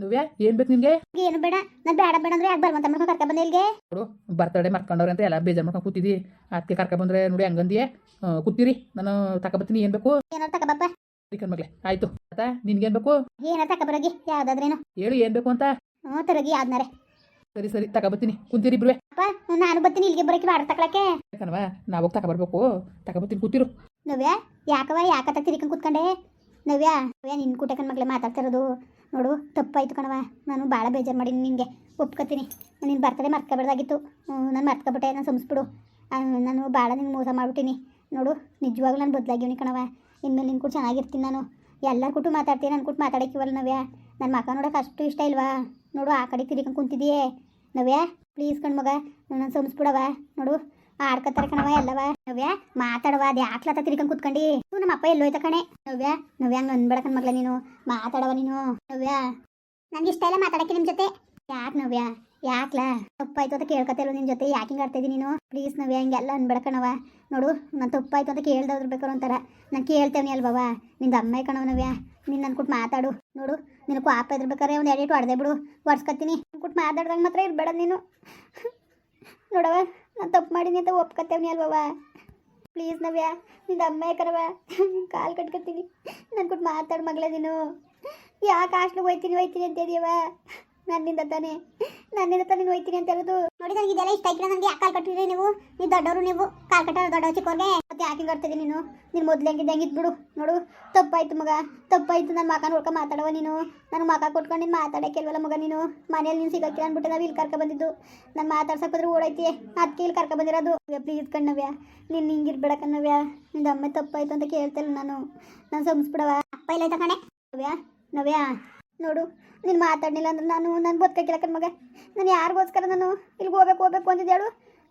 నువ్ವೇ ಏನ್ ಬೇಕು ನಿಮ್ಗೆ ಏನು ಬೇಡ ನಾನು ಬೇಡ ಬೇಡ ಅಂದ್ರೆ ಯಾಕೆ ಬರುವಂತ ಮಾಡ್ಕೊಂಡು ಕರ್ಕ ಬಂದೆ ಇಲ್ಲಿಗೆ? ನೋಡು ಬರ್ತಡೇ ಮಾಡ್ಕೊಂಡವ್ರೆ ಅಂತ ಎಲ್ಲ ಬೇಜಾರ್ ಮಾಡ್ಕೊಂಡು ಕೂತಿದ್ದಿ ಅದಕ್ಕೆ ಕರ್ಕ ಬಂದ್ರೆ ನೋಡಿ ಹಂಗಂದಿಯೇ. ಕೂತಿರಿ ನಾನು ಬರ್ತೀನಿ ಏನ್ ಬೇಕು? ಏನಾರು ಬಪ್ಪ. ಚಿಕನ್ ಮಗ್ಲೆ ಆಯ್ತು. ಆತ ನಿನ್ಗೇನ್ ಬೇಕು? ಏನಾರು ಬರೋಗಿ ಯಾವ್ದಾದ್ರೇನು. ಹೇಳು ಏನ್ ಬೇಕು ಅಂತ? ಹ್ಞೂ ತರಗಿ ಯಾವ್ದಾರೆ ಸರಿ ಸರಿ ತಗೊಬತ್ತೀನಿ ಕುಂತೀರಿ ಇಬ್ರುವೆ. ಅಪ್ಪ ನಾನು ಬರ್ತೀನಿ ಇಲ್ಲಿಗೆ ಬರೋಕೆ ಬಾಡ ಹೋಗಿ ಯಾಕನವ ಬರ್ಬೇಕು. ತಕೋ ಬರ್ತೀನಿ ಕೂತಿರು. ನವ್ಯಾ ಯಾಕವ ಯಾಕತ್ತ ತಿರ್ಕೊಂಡು ಕೂತ್ಕೊಂಡೆ. ನವ್ಯಾ ನವ್ಯ ನಿನ್ ಕೂಟಕನ್ ಮಗ್ಲೆ ಮಾತಾಡ್ತಿರೋದು. ನೋಡು, ತಪ್ಪಾಯ್ತು ಕಣವ ನಾನು ಭಾಳ ಬೇಜಾರು ಮಾಡೀನಿ ನಿನಗೆ. ಒಪ್ಕೋತೀನಿ. ನೀನು ಬರ್ತದೆ ಮರ್ತ್ಕೊಬಿಡ್ದಾಗಿತ್ತು. ನಾನು ಮರ್ಕೊಬಿಟ್ಟೆ ನಾನು ಸಂಸ್ಬಿಡು ನಾನು ಭಾಳ ನಿನ್ಗೆ ಮೋಸ ಮಾಡ್ಬಿಟ್ಟಿನಿ. ನೋಡು, ನಿಜವಾಗ್ಲೂ ನಾನು ಬದಲಾಗಿವ್ನಿ ಕಣವ ಇನ್ಮೇಲೆ ನಿನ್ನ ಕೂಡ ಚೆನ್ನಾಗಿರ್ತೀನಿ ನಾನು. ಎಲ್ಲರ ಕೂಟು ಮಾತಾಡ್ತೀನಿ ನನ್ನ ಕೂಟ ಮಾತಾಡೋಕ್ಕಿವಲ್ಲ ನವ್ಯಾ. ನನ್ನ ಮಗ ನೋಡೋಕೆ ಅಷ್ಟು ಇಷ್ಟ ಇಲ್ವಾ? ನೋಡು, ಆ ಕಡೆ ತಿರ್ಕೊಂಡು ಕುಂತಿದೆಯೇ. ನವ್ಯಾ ಪ್ಲೀಸ್ ಕಣ್ಮಗ, ನಾನು ಸಂಸ್ಬಿಡವ ನೋಡು ಆಡ್ಕತ್ತಾರ ಕಣವ ಎಲ್ಲವ? ನವ್ಯ ಮಾತಾಡವ ಅದ್ ಯಾಕ್ಲತ್ತ ತಿರ್ಕೊಂಡ್ ಕುತ್ಕೊಂಡಿ. ಹ್ಞೂ ನಮ್ಮ ಅಪ್ಪ ಎಲ್ಲೋಯ್ತ ಕಣೆ. ನವ್ಯ ನವ್ಯ, ಹಂಗ ಅನ್ಬೇಡ ಮಗ್ಲ ನೀನು. ಮಾತಾಡವ ನೀನು. ನವ್ಯ. ನಂಗೆ ಇಷ್ಟ ಇಲ್ಲ ಮಾತಾಡಕ್ಕೆ ನಿಮ್ ಜೊತೆ. ಯಾಕೆ ನವ್ಯ? ಯಾಕ್ಲ? ತಪ್ಪಾಯ್ತು ಅಂತ ಕೇಳ್ಕೊತಿಲ್ಲ ನಿನ್ ಜೊತೆ. ಯಾಕೆ ಹಿಂಗ ಆಡ್ತಾ ಇದೀನಿ ನೀನು? ಪ್ಲೀಸ್ ನವ್ಯ ಹಿಂಗೆಲ್ಲ ಅನ್ಬೇಡ ಕಣವ ನೋಡು, ನಾನು ತಪ್ಪಾಯ್ತು ಅಂತ ಕೇಳ್ದವ್ರು ಬೇಕಾರು ಅಂತಾರ. ನಾನು ಕೇಳ್ತೇವನಿ ಅಲ್ವವ ನಿಂದ ಅಮ್ಮ ಕಣವ ನವ್ಯ. ನೀನು ನನ್ನ ಕೊಟ್ಟು ಮಾತಾಡು. ನೋಡು ನಿನ್ನ ಪಾಪ ಇದ್ಬೇಕಾರೆ ಒಂದು ಎಡಿಟ್ ಹೊಡೆದೇ ಬಿಡು. ಒಡ್ಸ್ಕೊತೀನಿ. ಕೊಟ್ಟು ಮಾತಾಡ್ದಂಗೆ ಮಾತ್ರ ಇರಬೇಡ ನೀನು. ನೋಡವ ನಾನು ತಪ್ಪು ಮಾಡೀನಿ ಅಂತ ಒಪ್ಕೊತೇವ್ನಿ ಅಲ್ವವ ಪ್ಲೀಸ್ ನವ್ಯಾ, ನಿಂದ ಅಮ್ಮ ಯಾಕರವ ಕಾಲು ಕಟ್ಕೊತೀನಿ. ನಾನು ಕೊಟ್ಟು ಮಾತಾಡು ಮಗಳೇ ನೀನು. ಯಾಕೆ ಹಾಸ್ಟ್ಲಿಗೆ ಹೋಯ್ತೀನಿ ಹೋಯ್ತೀನಿ ಅಂತ ಇದೀಯವ ನನ್ನಿಂದ ತಾನೇ. ನನ್ನಿಂದ ತಾನೇ ಹೋಯ್ತೀನಿ ಅಂತ ಹೇಳೋದು. ನೋಡಿ ನನಗೆ ಇದೆಲ್ಲ ಇಷ್ಟ ಆಗಿಲ್ಲ ನನಗೆ. ಯಾಕೆ ಕಾಲು ಕಟ್ಟಿದ್ರಿ ನೀವು? ನೀವು ದೊಡ್ಡವರು ನೀವು. ಕಾಲು ಕಟ್ಟೋರು ದೊಡ್ಡವ ಚಿಕ್ಕವ್ರಿಗೆ ಮತ್ತೆ ಯಾಕೆ ಹಿಂಗೆ ನೀನು? ನೀನು ಮೊದ್ಲು ಹೆಂಗಿದ್ದೆ ಹೆಂಗಿದ್ ಬಿಡು. ನೋಡು ತಪ್ಪಾಯ್ತು ಮಗ. ತಪ್ಪಾಯ್ತು. ನನ್ನ ಮಕ ನೋಡ್ಕೊ ಮಾತಾಡವ ನೀನು. ನನ್ನ ಮಕ ಕೊಟ್ಕೊಂಡು ನೀನು ಮಾತಾಡಕ್ಕೆ ಇಲ್ವಲ್ಲ ಮಗ ನೀನು. ಮನೇಲಿ ನೀನು ಸಿಗಕ್ಕಿಲ್ಲ ಅಂದ್ಬಿಟ್ಟು ನಾವು ಇಲ್ಲಿ ಕರ್ಕೊ ಬಂದಿದ್ದು. ನಾನು ಮಾತಾಡ್ಸಕ್ಕೆ ಹೋದ್ರೆ ಓಡೈತಿ ಅದಕ್ಕೆ ಇಲ್ಲಿ ಕರ್ಕೊ ಬಂದಿರೋದು. ಪ್ಲೀಸ್ ಕಣ್ಣವ್ಯ. ನೀನು ಹಿಂಗಿರ್ಬೇಡ ಕಣ್ಣವ್ಯ. ನಿಂದ ಅಮ್ಮ ತಪ್ಪಾಯ್ತು ಅಂತ ಕೇಳ್ತಿಲ್ಲ ನಾನು. ನಾನು ಸಂಸ್ಬಿಡವ. ಅಪ್ಪ ಇಲ್ಲ ಕಣೆ? ನವ್ಯ ನವ್ಯ. ನೋಡು ನೀನು ಮಾತಾಡಲಿಲ್ಲ ಅಂದ್ರೆ ನಾನು ನಾನು ಬದುಕಕ್ಕಿಲ್ಲ ಕಣ್ ಮಗ. ನಾನು ಯಾರಿಗೋಸ್ಕರ ನಾನು ಇಲ್ಲಿಗೆ ಹೋಗ್ಬೇಕು ಹೋಗ್ಬೇಕು ಅಂತಿದ್ದೇಳು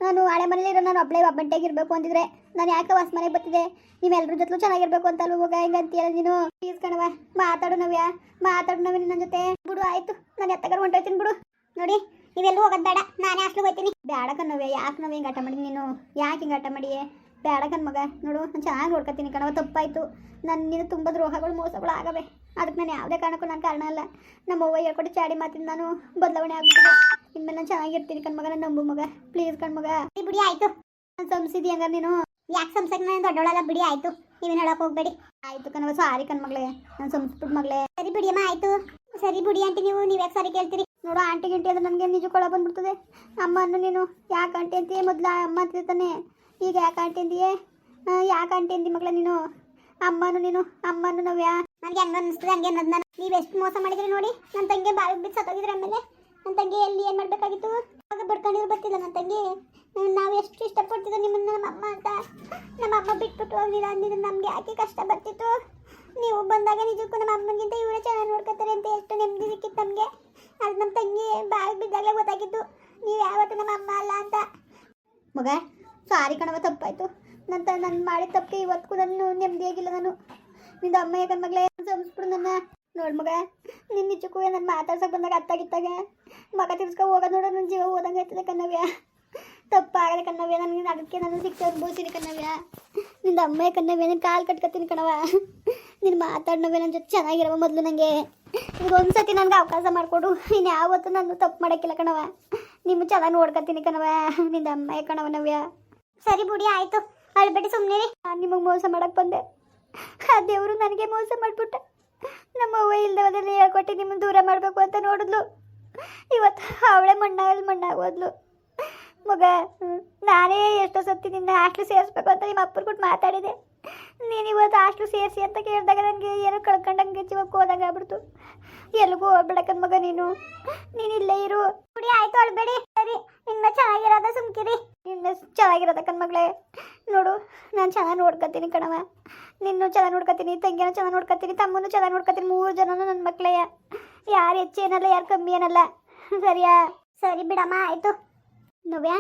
ನಾನು ಹಳೆ ಮನೇಲಿರೋ ನಾನು ಒಬ್ಬಳೇ ಒಬ್ಬಂಟೆಗೆ ಇರಬೇಕು ಅಂದಿದ್ರೆ ನಾನು ಯಾಕೆ ಹೊಸ ಮನೆಗೆ ಬರ್ತಿದ್ದೆ? ನೀವೆಲ್ಲರ ಜೊತೆ ಚೆನ್ನಾಗಿರ್ಬೇಕು ಅಂತ ಅಲ್ವ ಹೋಗ, ಹಿಂಗೆ ಅಂತೀಯಲ್ಲ ನೀನು? ಪ್ಲೀಸ್ ಕಣವ ಮಾತಾಡು ನವ್ಯ ಮಾತಾಡು ನವ್ಯ ನನ್ನ ಜೊತೆ. ಬಿಡು, ಆಯ್ತು, ನಾನು ಎತ್ತಗಾರ ಹೊಂಟೋಯ್ತೀನಿ ಬಿಡು. ನೋಡಿ, ನೀವೆಲ್ಲೂ ಹೋಗೋದು ಬೇಡ, ನಾನೇ ಅಷ್ಟು ಹೋಗ್ತೀನಿ. ಬೇಡ ಕಣವ್ಯ, ಯಾಕೆ ನಾವು ಹಿಂಗೆ ಆಟ ಮಾಡಿ ನೀನು? ಯಾಕೆ ಹಿಂಗೆ ಆಟ ಮಾಡಿಯೇ? ಬೇಡ ಕಣ್ ಮಗ. ನೋಡು, ನಾನು ಚೆನ್ನಾಗಿ ನೋಡ್ಕೊತೀನಿ ಕಣವ ತಪ್ಪಾಯ್ತು. ನನ್ನಿಂದ ತುಂಬ ದ್ರೋಹಗಳು, ಮೋಸಗಳು ಆಗವೆ. ಅದಕ್ಕೆ ನಾನು ಯಾವುದೇ ಕಾರಣಕ್ಕೂ ನಾನು ಕಾರಣ ಅಲ್ಲ. ನಮ್ಮ ಅವ್ವ ಹೇಳ್ಕೊಟ್ಟು ಚಾಡಿ ಮಾತಿಂದ ನಾನು ಬದಲಾವಣೆ ಆಗ್ಬಿಟ್ಟಿದೆ. ಇನ್ಮೇಲೆ ನಾನು ಚೆನ್ನಾಗಿರ್ತೀನಿ ಕಣ್ಮಗ ನನ್ನ ನಂಬು ಮಗ. ಪ್ಲೀಸ್ ಕಣ್ಮಗ ಬಿಡಿ, ಆಯ್ತು. ನಾನು ಸಂಸಿದಿ ಹಂಗ ನೀನು. ಯಾಕೆ ಸಂಸಕ್ಕೆ ನಾನು ದೊಡ್ಡವಳಲ್ಲ? ಬಿಡಿ, ಆಯ್ತು. ನೀವೇನು ಹೇಳಕ್ ಹೋಗ್ಬೇಡಿ. ಆಯ್ತು ಕಣವ ಸಾರಿ ಕಣ್ಮಗಳೇ ನಾನು ಸಂಸ್ಬಿಟ್ಟು ಮಗಳೇ. ಸರಿ ಬಿಡಿಯಮ್ಮ ಆಯ್ತು. ಸರಿ ಬಿಡಿ ಆಂಟಿ, ನೀವು ಯಾಕೆ ಸಾರಿ ಕೇಳ್ತೀರಿ? ನೋಡು, ಆಂಟಿ, ಗಿಂಟಿ ಅಂದ್ರೆ ನನಗೆ ನಿಜಕ್ಕೊಳ ಬಂದ್ಬಿಡ್ತದೆ. ಅಮ್ಮನ್ನು ನೀನು ಯಾಕೆ ಆಂಟಿ ಅಂತೀಯ? ಮೊದಲ ಅಮ್ಮ ಅಂತಿರ್ತಾನೆ. ತಾನೆ ಈಗ ಯಾಕೆ ಆಂಟಿ ಯಾಕೆ ಅಂಟಿಂದಿ ಮಗಳ ನೀನು? ಅಮ್ಮನು ನೀನು ಅಮ್ಮನು ನವ್ಯಾ? ನನಗೆ ಹಂಗ ಅನ್ನಿಸ್ತದೆ ಹಂಗೆ ಅನ್ನೋದು ನಾನು. ನೀವು ಎಷ್ಟು ಮೋಸ ಮಾಡಿದ್ರಿ ನೋಡಿ. ನನ್ನ ತಂಗಿ ಬಾವಿಗೆ ಬಿದ್ದು ಸತ್ತೋಗಿದ್ರೆ ಆಮೇಲೆ. ನನ್ನ ತಂಗಿ ಎಲ್ಲಿ ಏನು ಮಾಡಬೇಕಾಗಿತ್ತು? ಆಗ ಬಡ್ಕೊಂಡಿದ್ರು ಬರ್ತಿಲ್ಲ ನನ್ನ ತಂಗಿ. ನಾವು ಎಷ್ಟು ಇಷ್ಟಪಡ್ತಿದ್ದೋ ನಿಮ್ಮನ್ನು ನಮ್ಮ ಅಮ್ಮ ಅಂತ. ನಮ್ಮ ಅಮ್ಮ ಬಿಟ್ಬಿಟ್ಟು ಹೋಗಿಲ್ಲ ಅಂದಿದ್ರೆ ನಮಗೆ ಯಾಕೆ ಕಷ್ಟ ಬರ್ತಿತ್ತು? ನೀವು ಬಂದಾಗ ನಿಜಕ್ಕೂ ನಮ್ಮ ಅಮ್ಮನಿಗಿಂತ ಇವರೇ ಚೆನ್ನಾಗಿ ನೋಡ್ಕೊತಾರೆ ಅಂತ ಎಷ್ಟು ನೆಮ್ಮದಿ ಸಿಕ್ಕಿತ್ತು ನಮಗೆ. ಅದು ನಮ್ಮ ತಂಗಿ ಬಾವಿಗೆ ಬಿದ್ದಾಗಲೇ ಗೊತ್ತಾಗಿತ್ತು ನೀವು ಯಾವತ್ತು ನಮ್ಮ ಅಮ್ಮ ಅಲ್ಲ ಅಂತ. ಮಗ ಸಾರಿ ಕಣವ ತಪ್ಪಾಯ್ತು. ನಂತರ ನನ್ನ ಮಾಡಿದ ತಪ್ಪಿಗೆ ಇವತ್ತಿಗೂ ನಾನು ನೆಮ್ಮದಿಯಾಗಿಲ್ಲ ನಾನು. ನಿಂದ ಅಮ್ಮ ಯಾಕನ್ ಮಗಳೇ ಸಂಸ್ಬಿಡು ನನ್ನ? ನೋಡ್ ಮಗ ನಿನ್ನ ನಿಜಕ್ಕೂ ನಾನು ಮಾತಾಡ್ಸಕ್ ಬಂದಾಗ ಅತ್ತಾಗಿತ್ತಾಗ ಮಗ ತಿರ್ಸ್ಕೊ ಹೋಗೋದು ನೋಡೋ ನನ್ನ ಜೀವ ಹೋದಂಗೆ ಆಯ್ತದೆ ಕನ್ನವ್ಯ ತಪ್ಪಾಗದೆ ಕನ್ನವ್ಯ ನನಗೆ ಅದಕ್ಕೆ ನಾನು ಶಿಕ್ಷೆ ಅನುಭವಿಸಿನಿ ಕನ್ನವ್ಯ ನಿಂದ ಅಮ್ಮ ಕನ್ನವ್ಯ ನಿನ್ನ ಕಾಲು ಕಟ್ಕೊತೀನಿ ಕಣವ ನೀನು ಮಾತಾಡ್ನವ್ಯ ನನ್ನ ಜೊತೆ ಚೆನ್ನಾಗಿರವ ಮೊದಲು ನನಗೆ ಈಗ ಒಂದ್ಸತಿ ನನಗೆ ಅವಕಾಶ ಮಾಡಿಕೊಡು. ಇನ್ನು ಯಾವತ್ತೂ ನಾನು ತಪ್ಪು ಮಾಡೋಕ್ಕಿಲ್ಲ ಕಣವ ನಿಮ್ಮ ಚೆನ್ನಾಗಿ ನೋಡ್ಕೊತೀನಿ ಕಣವ ನಿಂದ ಅಮ್ಮ ಕಣವ ನವ್ಯ. ಸರಿ ಬುಡಿ, ಆಯ್ತು. ಅಳ್ಬೇಡಿ ಸುಮ್ಮನೆ ನಾನು ನಿಮಗೆ ಮೋಸ ಮಾಡಕ್ಕೆ ಬಂದೆ. ಆ ದೇವರು ನನಗೆ ಮೋಸ ಮಾಡ್ಬಿಟ್ಟ. ನಮ್ಮ ಅವ್ವ ಇಲ್ದವದಲ್ಲಿ ಹೇಳ್ಕೊಟ್ಟು ನಿಮ್ಮನ್ನು ದೂರ ಮಾಡಬೇಕು ಅಂತ ನೋಡಿದ್ಲು. ಇವತ್ತು ಅವಳೆ ಮಣ್ಣಾಗಲ್ಲಿ ಮಣ್ಣಾಗೋದ್ಲು. ಮಗ ನಾನೇ ಎಷ್ಟೋ ಸತಿ ನಿನ್ನ ಹಾಸ್ಟ್ಲು ಸೇರಿಸ್ಬೇಕು ಅಂತ ನಿಮ್ಮ ಅಪ್ಪರು ಕೊಟ್ಟು ಮಾತಾಡಿದೆ. ನೀನು ಇವತ್ತು ಹಾಸ್ಟ್ಲು ಸೇರಿಸಿ ಅಂತ ಕೇಳಿದಾಗ ನನಗೆ ಏನು ಕಳ್ಕೊಂಡಂಗೆ ಜೀವಕ್ಕೆ ಹೋದಂಗೆ ಆಗ್ಬಿಡ್ತು ಎಲ್ಲಿಗೂ ಹೋಗ್ಬೇಡಕ್ಕನ್ ಮಗ ನೀನು. ನೀನು ಇಲ್ಲೇ ಇರು. ಕುಡಿ ಆಯ್ತು, ಅಳ್ಬೇಡಿ. ಸರಿ ಇನ್ನ ಚೆನ್ನಾಗಿರೋದ ಸುಮ್ಕಿರಿ. ಇನ್ನು ಚೆನ್ನಾಗಿರೋದ ಮಗಳೇ ನೋಡು, ನಾನು ಚೆನ್ನಾಗಿ ನೋಡ್ಕೊತೀನಿ ಕಣವ ನಿನ್ನೂ ಚೆನ್ನಾಗಿ ನೋಡ್ಕೊತೀನಿ, ತಂಗಿನ ಚೆನ್ನಾಗಿ ನೋಡ್ಕೊತೀನಿ, ತಮ್ಮನೂ ಚೆನ್ನಾಗಿ ನೋಡ್ಕೊತೀನಿ, ಮೂರು ಜನನು ನನ್ನ ಮಕ್ಕಳೇ ಯಾರು ಹೆಚ್ಚೇನಲ್ಲ ಯಾರು ಕಮ್ಮಿ ಏನಲ್ಲ. ಸರಿಯಾ? ಸರಿ ಬಿಡಮ್ಮ, ಆಯ್ತು. ನೋವ್ಯಾ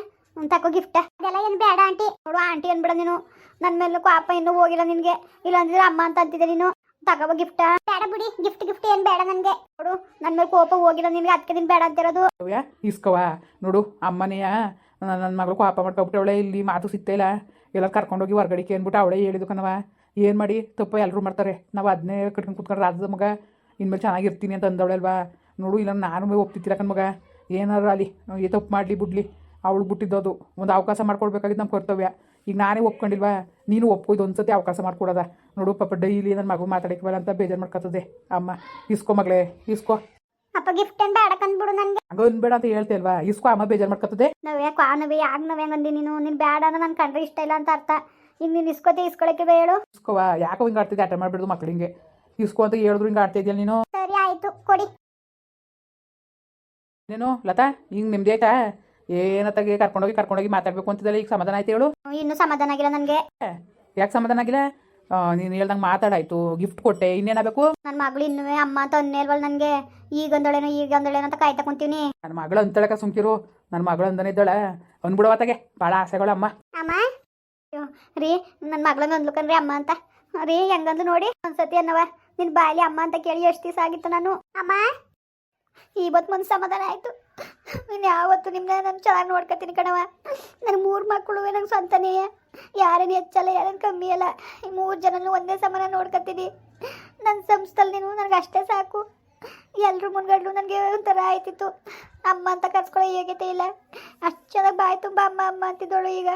ತಕ್ಕ ಗಿಫ್ಟ್ ಅದೆಲ್ಲ ಏನು ಬೇಡ, ಆಂಟಿ. ನೋಡು, ಆಂಟಿ ಅನ್ಬಿಡ ನೀನು. ನನ್ನ ಮೇಲೆ ಪಾಪ ಇನ್ನೂ ಹೋಗಿಲ್ಲ ನಿನಗೆ. ಇಲ್ಲ ಅಂದಿದ್ರೆ ಅಮ್ಮ ಅಂತ ಅಂತಿದ್ದೆ ನೀನು. ತಗೋ ಗಿಫ್ಟ್ ಬೇಡ ಬಿಡಿ ಗಿಫ್ಟ್ ಗಿಫ್ಟ್ ಏನು ಬೇಡ ನನ್ಗೆ. ನೋಡು ನನ್ನ ಮೇಲೆ ಕೋಪ ಹೋಗಿಲ್ಲ, ನಿನ್ಗೆ ಅದಕ್ಕೆ ದಿನ ಬೇಡ ಅಂತಿರೋದು. ಅವ್ಯ ಇಸ್ಕವ ನೋಡು, ಅಮ್ಮನೆಯ ನನ್ನ ಮಗಳು ಕೋಪ ಮಾಡ್ಕೊಬಿಟ್ಟವಳೆ ಇಲ್ಲಿ ಮಾತು ಸಿಗ್ತಾ ಇಲ್ಲ. ಎಲ್ಲ ಕರ್ಕೊಂಡೋಗಿ ಹೊರ್ಗಡಿಕೆ ಅಂದ್ಬಿಟ್ಟು ಅವಳೇ ಹೇಳಿದು ಕಣವ ಏನು ಮಾಡಿ? ತಪ್ಪು ಎಲ್ಲರೂ ಮಾಡ್ತಾರೆ. ನಾವು ಅದನ್ನೇ ಕಟ್ಕೊಂಡು ಕುತ್ಕೊಂಡು ರಾಜದ ಮಗ. ಇನ್ಮೇಲೆ ಚೆನ್ನಾಗಿರ್ತೀನಿ ಅಂತ ಅಂದವಳಲ್ವಾ. ನೋಡು ಇಲ್ಲ ನಾನು ಒಪ್ತಿತ್ತಿಲ್ಲ ಕಣ್ಮಗ ಏನಾರು ಅಲ್ಲಿ ಏ ತಪ್ಪು ಮಾಡಲಿ, ಬಿಡ್ಲಿ. ಅವಳು ಬಿಟ್ಟಿದ್ದದು. ಒಂದು ಅವಕಾಶ ಮಾಡ್ಕೊಡ್ಬೇಕಾಗಿದ್ದು ನಮ್ಮ ಕರ್ತವ್ಯ. ಈಗ ನಾನೇ ಒಪ್ಕೊಂಡಿಲ್ವಾ? ನೀನು ಒಪ್ಕೊಯ್ದು ಒಂದು ಸತಿ ಅವಕಾಶ ಮಾಡ್ಕೊಡೋದ. ನೋಡು ಪಾಪ ಡೈಲಿ ನನ್ನ ಮಗು ಮಾತಾಡಕ್ಕಿವಲ್ಲ ಅಂತ ಬೇಜಾರು ಮಾಡ್ಕೊತದೆ. ಅಮ್ಮ ಇಸ್ಕೋ ಮಗಳೇ ಇಸ್ಕೋ ಅಪ್ಪ ಗಿಫ್ಟ್ ಅಂತ ಬೇಡ ಕಂದ್ಬಿಡು ನನಗೆ. ಹಂಗ ಬೇಡ ಅಂತ ಹೇಳ್ತೇ ಅಲ್ವಾ ಇಸ್ಕೊ ಅಮ್ಮ ಬೇಜಾರು ಮಾಡ್ಕೊತದೆ. ನವ್ಯ ಆ ನವೇ ಯಾಕೆ ನವೇ ಅಂದಿ ನೀನು? ನೀನು ಬೇಡ ಅಂದ್ರೆ ನನ್ನ ಕಂಡ್ರೆ ಇಷ್ಟ ಇಲ್ಲ ಅಂತ ಅರ್ಥ. ಈಗ ನೀನು ಇಸ್ಕೋತಿ ಇಸ್ಕೊಳಕ್ಕೆ ಹೇಳು. ಇಸ್ಕೋವಾ ಯಾಕೋ ಹಿಂಗೆ ಆಡ್ತಿದ್ದೆ? ಆಟ ಮಾಡ್ಬಿಡ್ದು ಮಕ್ಕಳಿಗೆ ಇಸ್ಕೋ ಅಂತ ಹೇಳಿದ್ರು ಹಿಂಗೆ ನೀನು? ಸರಿ ಆಯಿತು ಕೊಡಿ. ನೀನು ಲತಾ ಹಿಂಗೆ ನಿಮ್ದು ಆಯ್ತಾ? ಏನತ್ತಾಗೆ ಕರ್ಕೊಂಡೋಗಿ ಕರ್ಕೊಂಡೋಗಿ ಮಾತಾಡ್ಬೇಕು ಅಂತಿದ್ದಲ್ಲ ಈಗ ಸಮಾಧಾನ ಆಯ್ತು ಹೇಳು. ಇನ್ನೂ ಸಮಾಧಾನ ಆಗಿಲ್ಲ ನನಗೆ. ಯಾಕೆ ಸಮಾಧಾನ ಆಗಿಲ್ಲ? ನೀನು ಹೇಳ್ದಂಗೆ ಮಾತಾಡಾಯ್ತು ಗಿಫ್ಟ್ ಕೊಟ್ಟೆ ಇನ್ನೇನಾಗಬೇಕು ನನ್ನ ಮಗಳು ಇನ್ನೂ ಅಮ್ಮ ಅಂತ ಅನ್ನೇಲ್ವಲ್ ನನ್ಗೆ. ಈಗ ಒಂದೊಳೇನೋ ಈಗ ಒಂದೊಳೇನೋ ಅಂತ ಕಾಯ್ತಾ ಕುಂತೀವಿ ನನ್ನ ಮಗಳು ಅಂತಳಕ ಸುಮ್ಕಿರು ನನ್ನ ಮಗಳು ಅಂದನೇ ಇದ್ದಾಳೆ. ಅಂದ್ಬಿಡವತ್ತಾಗೆ ಭಾಳ ಆಸೆಗಳು ಅಮ್ಮ. ಅಮ್ಮ? ಅಯ್ಯೋ, ರೀ ನನ್ನ ಮಗಳನ್ನ ಅಂದ್ಲಕನ್ರಿ ಅಮ್ಮ ಅಂತ. ರೀ ಹೆಂಗಂದು ನೋಡಿ ಒಂದ್ಸತಿ ಅನ್ನವ ನಿನ್ ಬಾಯಲ್ಲಿ ಅಮ್ಮ ಅಂತ ಕೇಳಿ ಎಷ್ಟು ದಿವಸ ಆಗಿತ್ತು ನಾನು. ಅಮ್ಮ? ಇವತ್ತು ಮುಂದೆ ಸಮಾಧಾನ ಆಯ್ತು. ನೀನು ಯಾವತ್ತು ನಿಮ್ಮನ್ನ ನಾನು ಚೆನ್ನಾಗಿ ನೋಡ್ಕೊತೀನಿ ಕಣವ ನನ್ನ ಮೂರು ಮಕ್ಕಳು ನಂಗೆ ಸ್ವಂತನೇ. ಯಾರೇನು ಹೆಚ್ಚಲ್ಲ, ಯಾರೇನು ಕಮ್ಮಿ ಅಲ್ಲ. ಈ ಮೂರು ಜನನು ಒಂದೇ ಸಮಾನ ನೋಡ್ಕೊತೀನಿ. ನನ್ನ ಸಂಸ್ಥೆಲಿ ನೀನು ನನಗೆ ಅಷ್ಟೇ ಸಾಕು. ಎಲ್ಲರೂ ಮುನ್ಗಡ್ಲು ನನಗೆ ಒಂಥರ ಆಯ್ತಿತ್ತು. ಅಮ್ಮ ಅಂತ ಕರ್ಸ್ಕೊಳ್ಳೋ ಯೋಗ್ಯತೆ ಇಲ್ಲ. ಅಷ್ಟು ಚೆನ್ನಾಗಿ ಬಾಯಿ ತುಂಬ ಅಮ್ಮ ಅಮ್ಮ ಅಂತಿದ್ದಳು ಈಗ.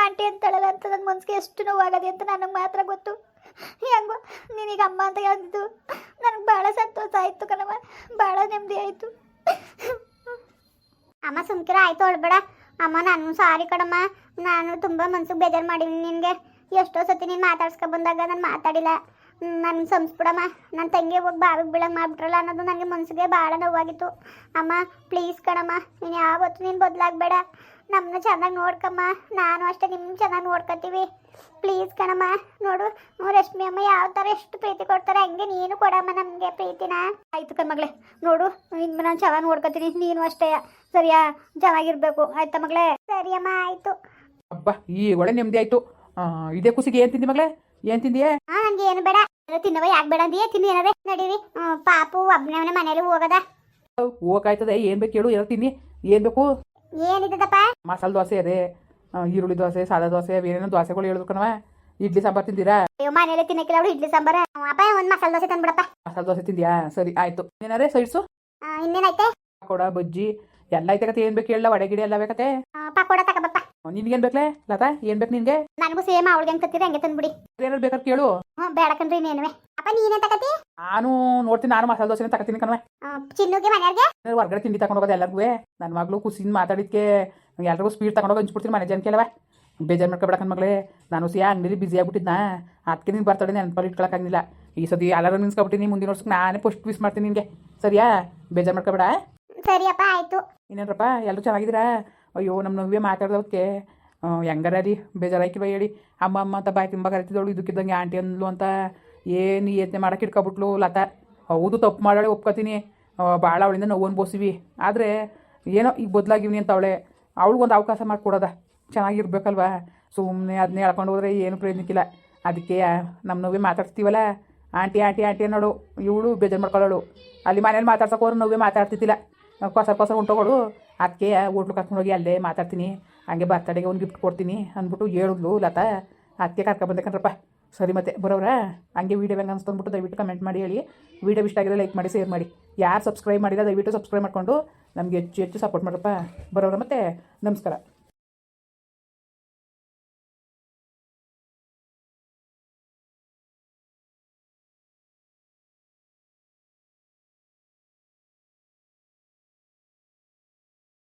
ಆಂಟಿ ಅಂತಾಳಲ್ಲ ಅಂತ ನನ್ನ ಮನ್ಸಿಗೆ ಎಷ್ಟು ನೋವಾಗದೆ ಅಂತ ನನಗೆ ಮಾತ್ರ ಗೊತ್ತು. ಹೆಂಗೋ, ನೀನೀಗ ಅಮ್ಮ ಅಂತ ಹೇಳಿದ್ದು ನನಗೆ ಭಾಳ ಸಂತೋಷ ಆಯಿತು ಕಣವ ಭಾಳ ನೆಮ್ಮದಿ ಆಯಿತು. ಅಮ್ಮ ಸುಮ್ಕಿರ, ಆಯ್ತು ಹೊಳ್ಬೇಡ ಅಮ್ಮ, ನಾನು ಸಾರಿ ಕಣಮ್ಮ. ನಾನು ತುಂಬ ಮನ್ಸಿಗೆ ಬೇಜಾರು ಮಾಡೀನಿ ನಿನಗೆ. ಎಷ್ಟೋ ಸತಿ ನೀನು ಮಾತಾಡ್ಸ್ಕೊ ಬಂದಾಗ ನಾನು ಮಾತಾಡಿಲ್ಲ. ನನ್ನ ಸಂಸ್ಬಿಡಮ್ಮ ನನ್ನ ತಂಗಿ ಹೋಗಿ ಬಾವಿಗೆ ಬೀಳಂಗೆ ಮಾಡ್ಬಿಟ್ರಲ್ಲ ಅನ್ನೋದು ನನಗೆ ಮನ್ಸಿಗೆ ಭಾಳ ನೋವಾಗಿತ್ತು. ಅಮ್ಮ ಪ್ಲೀಸ್ ಕಣಮ್ಮ, ನೀನು ಯಾವತ್ತು ನೀನು ಬದಲಾಗಬೇಡ. ನಮ್ಮನ್ನ ಚೆನ್ನಾಗಿ ನೋಡ್ಕಮ್ಮ. ನಾನು ಅಷ್ಟೇ ನಿಮ್ಮನ್ನ ಚೆನ್ನಾಗಿ ನೋಡ್ಕೊತೀವಿ ಪ್ಲೀಸ್ ಕಣಮ್ಮ, ನೋಡು, ರಶ್ಮಿ ಅಮ್ಮ ಯಾವ ಥರ ಎಷ್ಟು ಪ್ರೀತಿ ಕೊಡ್ತಾರೆ ಹಂಗೆ ನೀನು ಕೊಡಮ್ಮ ನಮಗೆ ಪ್ರೀತಿನ. ಆಯ್ತು ಕಣ್ಮಗಳೇ ನೋಡು ನಿಮ್ಮ ನಾನು ಚೆನ್ನಾಗಿ ನೋಡ್ಕೊತೀನಿ ನೀನು ಅಷ್ಟೇ. ಸರಿಯಾ? ಚೆನ್ನಾಗಿರ್ಬೇಕು. ಆಯ್ತಾ ಮಗಳೇ? ಸರಿಯಮ್ಮ ಆಯ್ತು. ಅಬ್ಬ ಈ ಒಳ್ಳೆ ನೆಮ್ಮದಿ ಆಯ್ತು. ಇದೇ ಖುಷಿಗೆ ಏನ್ ತಿಂದಿ ಮಗಳೇ? ಏನ್ ತಿಂದಿಯೇ? ಹಾ ನನಗೆ ಏನು ಬೇಡ. ಏನಾದ್ರು ತಿನ್ನವ ಯಾಕೆ ಬೇಡ ಅಂದಿಯೇ? ತಿನ್ನಿ ಏನಾರೇ? ನಡೀರಿ. ಹ್ಮ್, ಪಾಪು ಒಬ್ಬನೇ ಮನೇಲಿ ಹೋಗದ. ಹೋಗಾಯ್ತದೆ. ಏನು ಬೇಕು ಹೇಳು ಏನೋ ತಿನ್ನಿ. ಏನ್ ಬೇಕು? ಏನಿದ್ದದಪ್ಪ ಮಸಾಲೆ ದೋಸೆ ಅದೇ. ಆ, ಈರುಳ್ಳಿ ದೋಸೆ ಸಾದಾ ದೋಸೆ ಏನೇನೋ ದೋಸೆಗಳು ಹೇಳಿದ್ರು ಕಣವ ಇಡ್ಲಿ ಸಾಂಬಾರ್ ತಿಂದಿರಾ? ಅಯ್ಯೋ ಮನೇಲಿ ತಿನ್ನಕ್ಕಿಲ್ಲ ಅವಳು ಇಡ್ಲಿ ಸಾಂಬಾರ. ಅಪ್ಪ ಒಂದು ಮಸಾಲೆ ದೋಸೆ ತಂದ್ಬಿಡಪ್ಪ. ಮಸಾಲೆ ದೋಸೆ ತಿಂದಿಯಾ? ಸರಿ ಆಯ್ತು. ಏನಾರೇ ಸೈಡ್ಸು? ಆ, ಇನ್ನೇನೈತೆ ಪಕೋಡ ಬಜ್ಜಿ ಎಲ್ಲ ಐತೆ ಕತೆ ಏನು ಬೇಕು ಹೇಳ ವಡೆ ಗಿಡ ಎಲ್ಲ ಬೇಕತೆ? ನಿನ್ಗೇನ್ ಪಕೋಡ ತಗೋಬಪ್ಪ ನಿನ್ಗೇನು ಬೇಕಲೇ? ಲತಾ ಏನ್ ಬೇಕು ನಿನ್ಗೆ? ನನಗೂ ಸೇಮ್ ಅವಳಿಗೆ ಹೆಂಗೆ ತತ್ತೀರ ಹಂಗೆ ತಂದ್ಬಿಡಿ. ಏನಾರು ಬೇಕಾದ್ರೆ ಕೇಳು. ಹ್ಞೂ ಬೇಡ ಕಣ್ರಿ ಅಪ್ಪ ನೀನೇ ತಗತಿ ನಾನು ನೋಡ್ತೀನಿ ನಾನು ಮಸಾಲೆ ದೋಸೆ ತಗತೀನಿ ಕಣವೆ. ಚಿನ್ನುಗೆ ಮನೆಯವ್ರಿಗೆ ಹೊರಗಡೆ ತಿಂಡಿ ತಗೊಂಡು ಹೋಗೋದು ಎಲ್ಲರಿಗೂ ನನ್ನ ಮಗಳು ಖುಷಿಯಿಂದ ಮಾತಾಡಿದ್ಕೆ ಎಲ್ರಿಗೂ ಸ್ಪೀಡ್ ತಗೊಂಡೋಗಿ ಹಂಚ್ಬಿಡ್ತೀನಿ ಮನೆ ಜನಕ್ಕೆ ಅಲ್ವ ಬೇಜಾರು ಮಾಡ್ಕೊಬೇಡ ಮಗಳೇ. ನಾನು ಸಿಯಾ ಅಂಗಡಿಲಿ ಬಿಸಿ ಆಗ್ಬಿಟ್ಟಿದ್ನಾ. ಅದಕ್ಕೆ ನೀನು ಬರ್ತಡೆ ನೆನಪಲ್ಲಿ ಇಟ್ಕೊಳಕ್ಕಾಗಿಲ್ಲ ಈ ಸತಿ ಎಲ್ಲರೂ ನಿನ್ಸ್ಕೊಬಿಟ್ಟಿನಿ ಮುಂದಿನ ವರ್ಷಕ್ಕೆ ನಾನೇ ಪೋಸ್ಟ್ ಮಿಸ್ ಮಾಡ್ತೀನಿ ನಿನಗೆ. ಸರಿಯಾ? ಬೇಜಾರು ಮಾಡ್ಕೊಬೇಡ ಸರಿ ಅಪ್ಪ ಆಯಿತು. ಇನ್ನೇನ್ರಪ್ಪ ಎಲ್ಲರೂ ಚೆನ್ನಾಗಿದ್ದೀರಾ? ಅಯ್ಯೋ ನಮ್ಮ ನೋವೇ ಮಾತಾಡ್ದವಕ್ಕೆ ಹೆಂಗಾರ ರೀ ಬೇಜಾರಾಯ್ಕಿಲ್ವ ಹೇಳಿ. ಅಮ್ಮ ಅಮ್ಮ ಅಂತ ಬಾಯಿ ತುಂಬ ಕರಿತಿದ್ದವಳು, ಇದಕ್ಕಿದ್ದಂಗೆ ಆಂಟಿ ಅಂದ್ಲು ಅಂತ. ಏನು ಯತ್ನೆ ಮಾಡೋಕೆ ಇಟ್ಕೊಬಿಟ್ಲು ಲತಾ. ಹೌದು, ತಪ್ಪು ಮಾಡಾಳೆ ಒಪ್ಕೋತೀನಿ. ಭಾಳ ಅವಳಿಂದ ನೋವು ಅನ್ಬೋಸಿವಿ ಆದರೆ, ಏನೋ ಈಗ ಬದಲಾಗಿವ್ನಿ ಅಂತ ಅವಳೆ. ಅವಳಿಗೊಂದು ಅವಕಾಶ ಮಾಡಿಕೊಡೋದ. ಚೆನ್ನಾಗಿರ್ಬೇಕಲ್ವ? ಸುಮ್ಮನೆ ಅದನ್ನೇ ಹೇಳ್ಕೊಂಡು ಹೋದ್ರೆ ಏನು ಪ್ರಯೋಜನಕ್ಕಿಲ್ಲ. ಅದಕ್ಕೆ ನಮ್ಮ ನೋವೇ ಮಾತಾಡ್ತೀವಲ್ಲ ಆಂಟಿ ಆಂಟಿ ಆಂಟಿ ಅನ್ನೋಳು. ಇವಳು ಬೇಜಾರು ಮಾಡ್ಕೊಳ್ಳೋಳು ಅಲ್ಲಿ ಮನೇಲಿ ಮಾತಾಡ್ಸೋಕೆ ಹೋದ್ರೆ ನೋವೇ ಮಾತಾಡ್ತಿದ್ದಿಲ್ಲ ಕೊಸ ಕೊಸ ಉಂಟೋಗಳು ಅದಕ್ಕೆ ಹೋಟ್ಲು ಕರ್ಕೊಂಡೋಗಿ ಅಲ್ಲೇ ಮಾತಾಡ್ತೀನಿ. ಹಂಗೆ ಬರ್ತಡೆಗೆ ಒಂದು ಗಿಫ್ಟ್ ಕೊಡ್ತೀನಿ ಅಂದ್ಬಿಟ್ಟು ಹೇಳಿದ್ಲು ಲತಾ. ಅದಕ್ಕೆ ಕರ್ಕೊಬಂದೆ ಕಣ್ರಪ್ಪ. ಸರಿ ಮತ್ತೆ ಬರೋವ್ರ. ಹಂಗೆ ವೀಡಿಯೋ ಹೆಂಗೆ ಅನ್ಸ್ತು ಅಂದ್ಬಿಟ್ಟು ದಯವಿಟ್ಟು ಕಮೆಂಟ್ ಮಾಡಿ ಹೇಳಿ. ವೀಡಿಯೋ ಇಷ್ಟ ಆಗಿದ್ರೆ ಲೈಕ್ ಮಾಡಿ ಶೇರ್ ಮಾಡಿ. ಯಾರು ಸಬ್ಸ್ಕ್ರೈಬ್ ಮಾಡಿಲ್ಲ ದಯವಿಟ್ಟು ಸಬ್ಸ್ಕ್ರೈಬ್ ಮಾಡಿಕೊಂಡು ನಮಗೆ ಹೆಚ್ಚು ಹೆಚ್ಚು ಸಪೋರ್ಟ್ ಮಾಡ್ರಪ್ಪ. ಬರೋವ್ರ ಮತ್ತೆ. ನಮಸ್ಕಾರ.